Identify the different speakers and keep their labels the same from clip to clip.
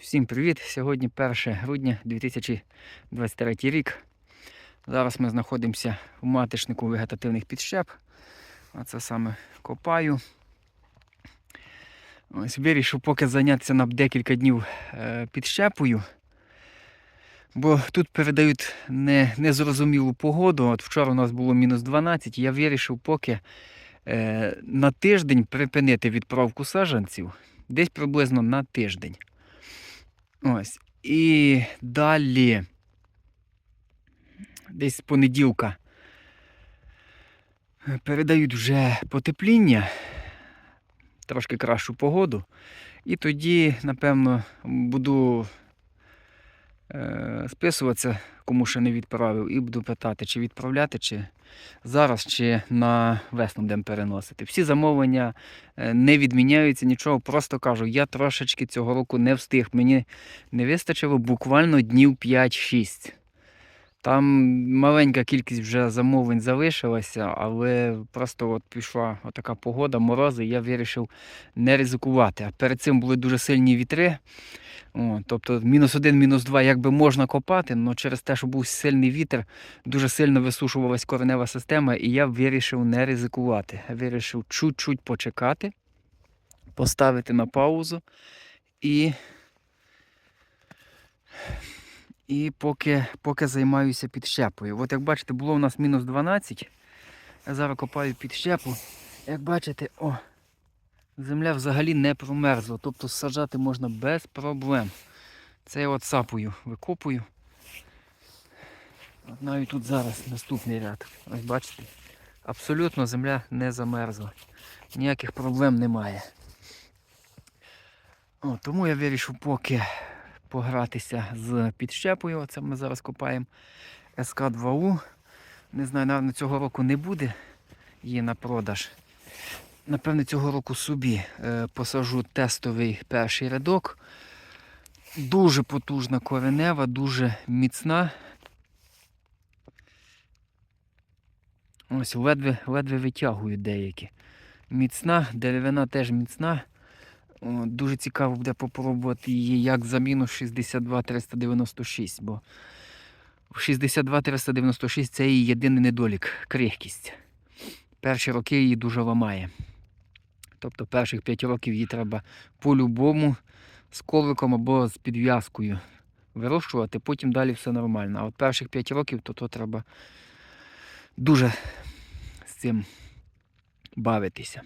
Speaker 1: Всім привіт! Сьогодні 1 грудня 2023 рік. Зараз ми знаходимося в матишнику вегетативних підщеп. А це саме копаю. Ось вирішив поки зайнятися на декілька днів е, підщепою. Бо тут передають не, незрозумілу погоду. От вчора у нас було мінус 12, я вирішив поки е, на тиждень припинити відправку саджанців. Десь приблизно на тиждень. Ось. І далі. Десь з понеділка. Передають вже потепління, трошки кращу погоду. І тоді, напевно, буду списуватися, кому ще не відправив, і буду питати, чи відправляти, чи зараз, чи на весну будемо переносити. Всі замовлення е, не відміняються, нічого. Просто кажу, я трошечки цього року не встиг. Мені не вистачило буквально днів 5-6. Там маленька кількість вже замовлень залишилася, але просто от пішла така погода, морози, і я вирішив не ризикувати. А перед цим були дуже сильні вітри. О, тобто мінус один, мінус два якби можна копати, але через те, що був сильний вітер, дуже сильно висушувалась коренева система, і я вирішив не ризикувати. Я вирішив чуть-чуть почекати, поставити на паузу і. І поки, поки займаюся підщепою. От як бачите, було у нас мінус 12. Я зараз копаю підщепу. Як бачите, о, земля взагалі не промерзла. Тобто саджати можна без проблем. Це я от сапою викопую. От навіть тут зараз наступний ряд. Ось бачите, абсолютно земля не замерзла. Ніяких проблем немає. О, тому я вирішив поки погратися з підщепою. Оце ми зараз копаємо СК2У. Не знаю, напевно, цього року не буде її на продаж. Напевно, цього року собі е, посажу тестовий перший рядок. Дуже потужна коренева, дуже міцна. Ось ледве, ледве витягую деякі. Міцна, деревина теж міцна. Дуже цікаво буде попробувати її як заміну 62 396, бо 62 396 це її єдиний недолік крихкість. Перші роки її дуже ламає. Тобто перших 5 років її треба по-любому з ковриком або з підв'язкою вирощувати, потім далі все нормально. А от перших 5 років то, то треба дуже з цим бавитися.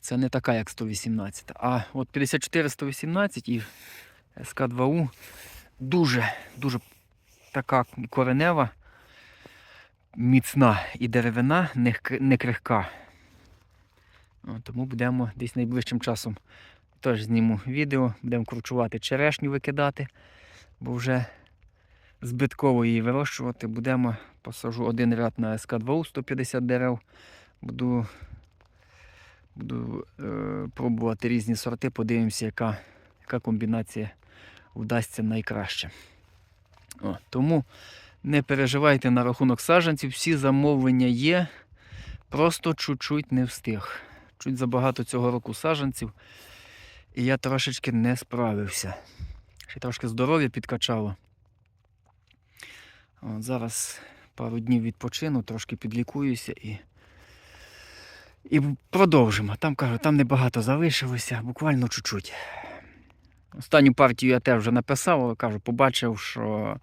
Speaker 1: Це не така, як 118. А от 54 118 і СК2У дуже дуже така коренева, міцна і деревина, не, крихка. Тому будемо десь найближчим часом теж зніму відео, будемо кручувати черешню викидати, бо вже збитково її вирощувати. Будемо посажу один ряд на СК2У 150 дерев. Буду Буду е, пробувати різні сорти, подивимося, яка, яка комбінація вдасться найкраще. О, тому не переживайте на рахунок саджанців, всі замовлення є. Просто чуть-чуть не встиг. Чуть забагато цього року саджанців. І я трошечки не справився. Ще трошки здоров'я підкачало. От, зараз пару днів відпочину, трошки підлікуюся і. І продовжимо. Там кажу, там небагато залишилося, буквально чуть-чуть. Останню партію я теж вже написав, але кажу, побачив, що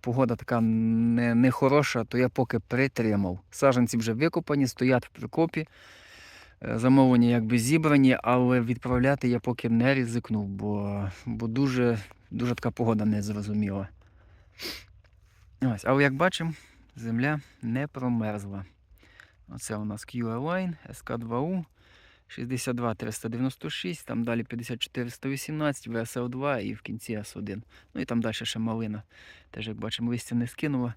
Speaker 1: погода така не, не то я поки притримав. Саженці вже викопані, стоять в прикопі. Е, Замовлення якби зібрані, але відправляти я поки не ризикнув, бо, бо дуже, дуже така погода незрозуміла. Ось, але як бачимо, земля не промерзла. Оце у нас Q-Align, SK2U, 62 396, там далі 54 118, VSL2 і в кінці S1. Ну і там далі ще малина. Теж, як бачимо, листя не скинула.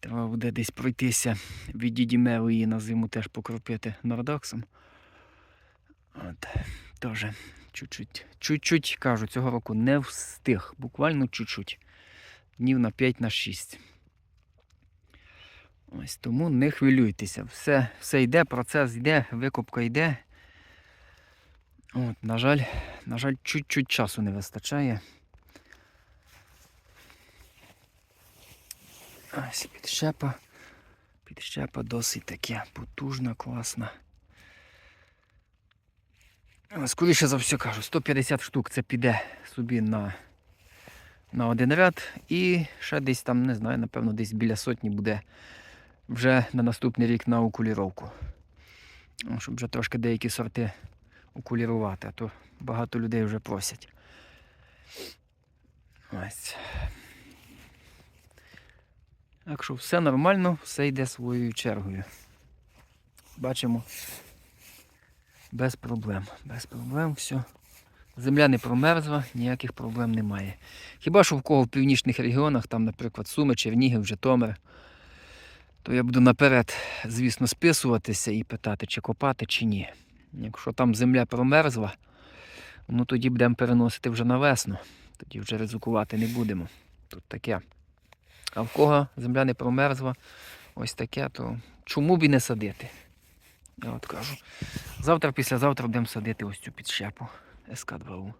Speaker 1: Треба буде десь пройтися від дідімели її на зиму теж покропити нордоксом. От, теж чуть-чуть. Чуть-чуть, кажу, цього року не встиг. Буквально чуть-чуть. Днів на 5 на 6. Ось тому не хвилюйтеся. Все, все йде, процес йде, викупка йде. От, на жаль, на жаль, чуть-чуть часу не вистачає. Ось підщепа. Підщепа досить таке потужна, класна. Скоріше за все кажу, 150 штук це піде собі на, на один ряд. І ще десь там, не знаю, напевно, десь біля сотні буде вже на наступний рік на окуліровку. Ну, Щоб вже трошки деякі сорти окулірувати, а то багато людей вже просять. Ось. Так все нормально, все йде своєю чергою. Бачимо. Без проблем. Без проблем все. Земля не промерзла, ніяких проблем немає. Хіба що в кого в північних регіонах, там, наприклад, Суми, Чернігів, Житомир, то я буду наперед, звісно, списуватися і питати, чи копати, чи ні. Якщо там земля промерзла, ну тоді будемо переносити вже на весну. Тоді вже ризикувати не будемо. Тут таке. А в кого земля не промерзла, ось таке, то чому б і не садити? Я от кажу. Завтра, післязавтра будемо садити ось цю підщепу СК2У.